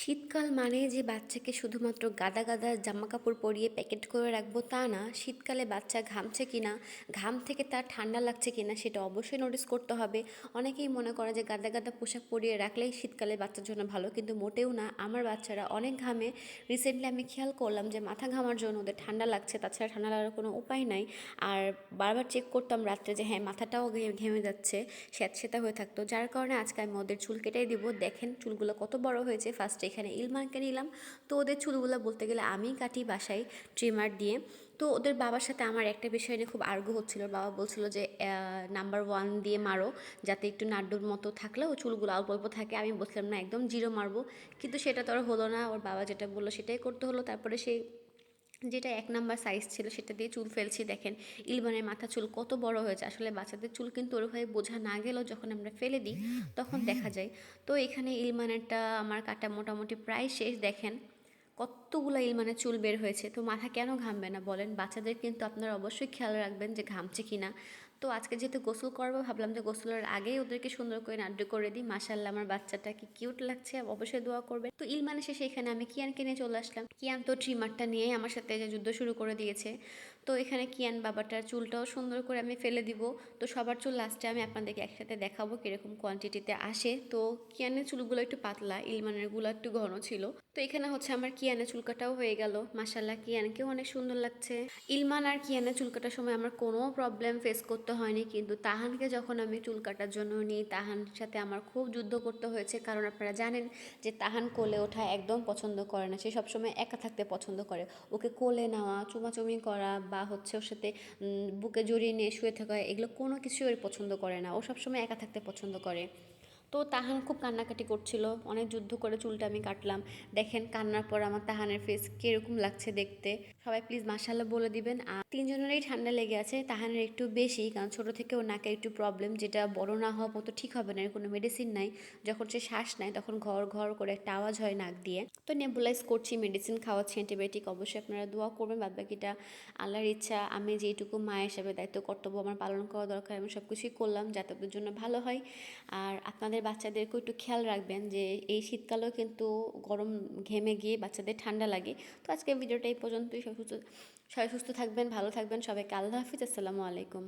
শীতকাল মানে যে বাচ্চাকে শুধুমাত্র গাদা গাদা জামা কাপড় পরিয়ে প্যাকেট করে রাখব তা না, শীতকালে বাচ্চা ঘামছে কিনা, ঘাম থেকে তার ঠান্ডা লাগছে কি না সেটা অবশ্যই নোটিস করতে হবে। অনেকেই মনে করে যে গাদা গাদা পোশাক পরিয়ে রাখলেই শীতকালে বাচ্চার জন্য ভালো, কিন্তু মোটেও না। আমার বাচ্চারা অনেক ঘামে। রিসেন্টলি আমি খেয়াল করলাম যে মাথা ঘামার জন্য ওদের ঠান্ডা লাগছে, তাছাড়া ঠান্ডা লাগার কোনো উপায় নাই। আর বারবার চেক করতাম রাত্রে যে হ্যাঁ মাথাটাও ঘেমে যাচ্ছে, স্যাঁতসেতা হয়ে থাকতো। যার কারণে আজকে আমি ওদের চুল কেটেই দিব। দেখেন চুলগুলো কত বড় হয়েছে। ফার্স্টে এখানে ইলমানকে নিলাম? তো ওদের চুলগুলো বলতে গেলে আমি কাটি বাসায় ট্রিমার দিয়ে। তো ওদের বাবার সাথে আমার একটা বিষয় নিয়ে খুব আর্গ হচ্ছিল। বাবা বলছিল যে নাম্বার ওয়ান দিয়ে মারো, যাতে একটু নাড্ডুর মতো থাকলেও চুলগুলো অল্প অল্প থাকে। আমি বলছিলাম, না, একদম জিরো মারবো। কিন্তু সেটা তো আর হলো না। ওর বাবা যেটা বলল সেটাই করতে হলো। তারপরে সেই যেটা এক নাম্বার সাইজ ছিল সেটা দিয়ে চুল ফেলছি, দেখেন। ইলমানের মাথা চুল কত বড় হয়েছে। আসলে বাচ্চাদের চুল কিন্তু ওরভাবে বোঝা না গেলেও যখন আমরা ফেলে দিই, তখন দেখা যায়। তো এখানে ইলমানেরটা আমার কাটা মোটামুটি প্রায় শেষ, দেখেন। কতগুলো ইলমানের চুল বের হয়েছে। তো মাথা কেন ঘামবে না বলেন? বাচ্চাদের কিন্তু আপনারা অবশ্যই খেয়াল রাখবেন যে ঘামছে কি না তো আজকে যেহেতু গোসল করব, ভাবলাম যে গোসলের আগেই ওদেরকে সুন্দর করে নাড্ডু করে দিই। মাসাল্লাহ আমার বাচ্চাটা কি কিউট লাগছে, অবশ্যই দোয়া করবে তো ইলমান এসে এখানে আমি কিয়ানকে নিয়ে চলে আসলাম। কিয়ান তো ট্রিমারটা নিয়ে আমার সাথে যে যুদ্ধ শুরু করে দিয়েছে। তো এখানে কিয়ান বাবাটার চুলটাও সুন্দর করে আমি ফেলে দিব। তো সবার চুল লাস্টে আমি আপনাদেরকে একসাথে দেখাবো কীরকম কোয়ান্টিটিতে আসে। তো কিয়ানের চুলগুলো একটু পাতলা ইলমানেরগুলো একটু ঘন ছিল। তো এখানে হচ্ছে আমার কিয়ানের চুলকাটাও হয়ে গেল। মাসাল্লাহ কিয়ানকেও অনেক সুন্দর লাগছে। ইলমান আর কিয়ানের চুলকাটার সময় আমার কোনো প্রবলেম ফেস করতে হয়নি। কিন্তু তাহানকে যখন আমি চুল কাটার জন্য নিই, তাহান সাথে আমার খুব যুদ্ধ করতে হয়েছে। কারণ আপনারা জানেন যে তাহান কোলে ওঠা একদম পছন্দ করে না। সে সবসময় একা থাকতে পছন্দ করে। ওকে কোলে নেওয়া, চুমাচুমি করা বা হচ্ছে ওর সাথে বুকে জড়িয়ে নিয়ে শুয়ে থাকা, এগুলো কোনো কিছুই ওর পছন্দ করে না। ও সবসময় একা থাকতে পছন্দ করে। তো তাহান খুব কান্নাকাটি করছিল। অনেক যুদ্ধ করে চুলটা আমি কাটলাম। দেখেন কান্নার পর আমার তাহানের ফেস কীরকম লাগছে দেখতে। সবাই প্লিজ মাসাল্লাহ বলে দিবেন। আর তিনজনেরই ঠান্ডা লেগে আছে, তাহানের একটু বেশি, কারণ ছোট থেকে ওর নাকে একটু প্রবলেম যেটা বড় না হওয়া মতো ঠিক হবে না কোনো মেডিসিন নাই। যখন সে শ্বাস নেয়, তখন ঘর ঘর করে একটা আওয়াজ হয় নাক দিয়ে। তো নেবুলাইজ করছি মেডিসিন খাওয়াচ্ছি অ্যান্টিবায়োটিক অবশ্যই আপনারা দোয়া করবেন বাদ বাকিটা আল্লাহর ইচ্ছা, আমি যেটুকু মা হিসাবে দায়িত্ব, কর্তব্য আমার পালন করা দরকার, আমি সব কিছুই করলাম যাতে ওদের জন্য ভালো হয়। আর আপনাদের বাচ্চাদেরকেও একটু খেয়াল রাখবেন যে এই শীতকালেও কিন্তু গরম ঘেমে গিয়ে বাচ্চাদের ঠান্ডা লাগে। তো আজকে ভিডিওটা এই পর্যন্তই। সবাই সুস্থ সবাই সুস্থ থাকবেন, ভালো থাকবেন। সবাইকে আল্লাহ হাফিজ। আসসালামু আলাইকুম।